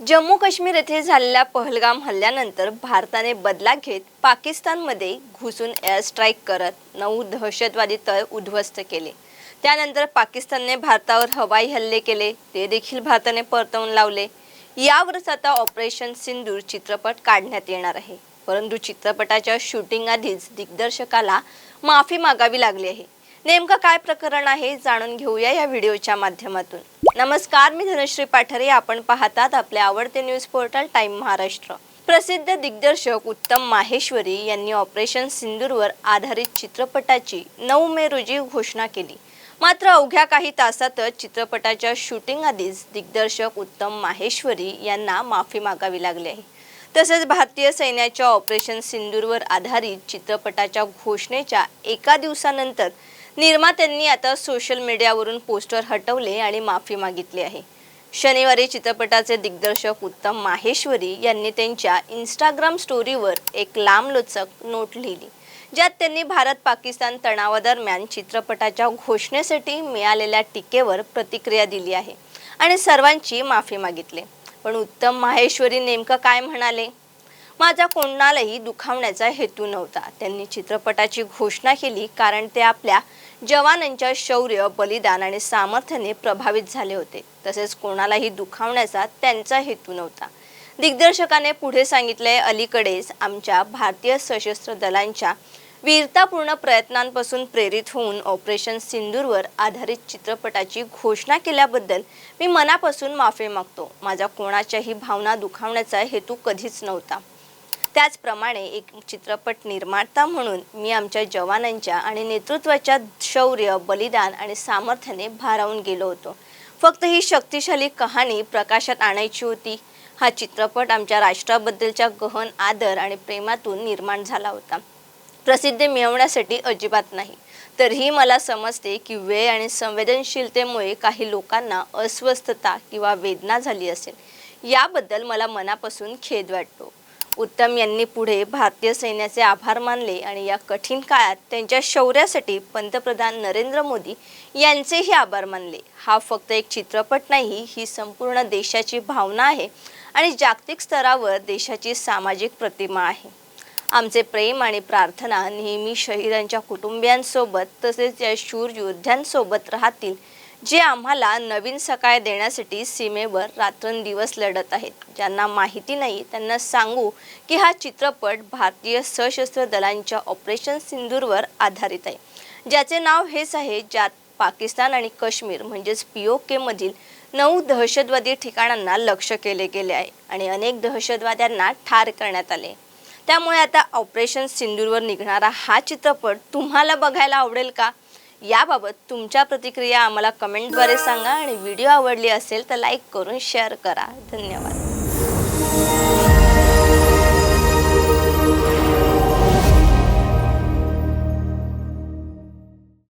जम्मू काश्मीर येथे झालेल्या पहलगाम हल्ल्यानंतर भारताने बदला घेत पाकिस्तानमध्ये घुसून एअर स्ट्राईक करत नऊ दहशतवादी तळ उद्ध्वस्त केले. त्यानंतर पाकिस्तानने भारतावर हवाई हल्ले केले ते देखील भारताने परतवून लावले. यावरच आता ऑपरेशन सिंदूर चित्रपट काढण्यात येणार आहे. परंतु चित्रपटाच्या शूटिंग आधीच दिग्दर्शकाला माफी मागावी लागली आहे. नेमकं काय प्रकरण आहे जाणून घेऊया या व्हिडिओच्या माध्यमातून. नमस्कार मी धनश्री पाठरे. आपण पाहतात आपले आवडते न्यूज पोर्टल टाइम महाराष्ट्र. प्रसिद्ध दिग्दर्शक उत्तम माहेश्वरी यांनी ऑपरेशन सिंदूरवर आधारित चित्रपटाची नऊ मे रोजी घोषणा केली. मात्र अवघ्या काही तासातच चित्रपटाच्या शूटिंग आधीच दिग्दर्शक उत्तम माहेश्वरी यांना माफी मागावी लागली आहे. तसेच भारतीय सैन्याच्या ऑपरेशन सिंदूरवर आधारित चित्रपटाच्या घोषणेच्या एका दिवसानंतर निर्मात्यांनी आता सोशल मीडियावरून पोस्टर हटवले आणि माफी मागितली आहे. शनिवारी चित्रपटाचे दिग्दर्शक उत्तम माहेश्वरी यांनी त्यांच्या इंस्टाग्राम स्टोरीवर एक लांबलचक नोट लिहिली ज्यात त्यांनी भारत पाकिस्तान तणावादरम्यान चित्रपटाच्या घोषणेसाठी मिळालेल्या टीकेवर प्रतिक्रिया दिली आहे आणि सर्वांची माफी मागितली. पण उत्तम माहेश्वरी नेमकं काय म्हणाले? माझा कोणालाही दुखावण्याचा हेतू नव्हता. त्यांनी चित्रपटाची घोषणा केली कारण ते आपल्या जवानांच्या शौर्य बलिदान आणि सामर्थ्याने प्रभावित झाले होते. तसेच कोणालाही दुखावण्याचा त्यांचा हेतू नव्हता. दिग्दर्शकाने पुढे सांगितले अलीकडेच आमच्या भारतीय सशस्त्र दलांच्या वीरतापूर्ण प्रयत्नांपासून प्रेरित होऊन ऑपरेशन सिंदूरवर आधारित चित्रपटाची घोषणा केल्याबद्दल मी मनापासून माफी मागतो. माझा कोणाच्याही भावना दुखावण्याचा हेतू कधीच नव्हता. त्याचप्रमाणे एक चित्रपट निर्माता म्हणून मी आमच्या जवानांच्या आणि नेतृत्वाच्या शौर्य बलिदान आणि सामर्थ्याने भारावून गेलो होतो. फक्त ही शक्तिशाली कहाणी प्रकाशात आणायची होती. हा चित्रपट आमच्या राष्ट्राबद्दलच्या गहन आदर आणि प्रेमातून निर्माण झाला होता. प्रसिद्धी मिळवण्यासाठी अजिबात नाही. तरीही मला समजते की वेळ आणि संवेदनशीलतेमुळे काही लोकांना अस्वस्थता किंवा वेदना झाली असेल. याबद्दल मला मनापासून खेद वाटतो. उत्तम यांनी पुढे भारतीय सैन्याचे आभार मानले आणि या कठीण काळात त्यांच्या शौर्यासाठी पंतप्रधान नरेंद्र मोदी यांचेही आभार मानले. हा फक्त एक चित्रपट नाही ही संपूर्ण देशाची भावना आहे आणि जागतिक स्तरावर देशाची सामाजिक प्रतिमा आहे. आमचे प्रेम आणि प्रार्थना नेहमी शहीदांच्या कुटुंबियांसोबत तसेच या शूर योद्ध्यांसोबत राहतील जे आम्हाला नवीन सकाळ देण्यासाठी सीमेवर रात्रंदिवस लढत आहेत. ज्यांना माहिती नाही त्यांना सांगू की हा चित्रपट भारतीय सशस्त्र दलांच्या ऑपरेशन सिंदूरवर आधारित आहे. ज्याचे नाव हेच आहे ज्यात पाकिस्तान आणि काश्मीर म्हणजेच पी ओ केमधील नऊ दहशतवादी ठिकाणांना लक्ष केले गेले आहे आणि अनेक दहशतवाद्यांना ठार करण्यात आले. त्यामुळे आता ऑपरेशन सिंदूरवर निघणारा हा चित्रपट तुम्हाला बघायला आवडेल का? याबाबत तुमच्या प्रतिक्रिया आम्हाला कमेंटद्वारे सांगा आणि व्हिडिओ आवडली असेल तर लाईक करून शेअर करा. धन्यवाद.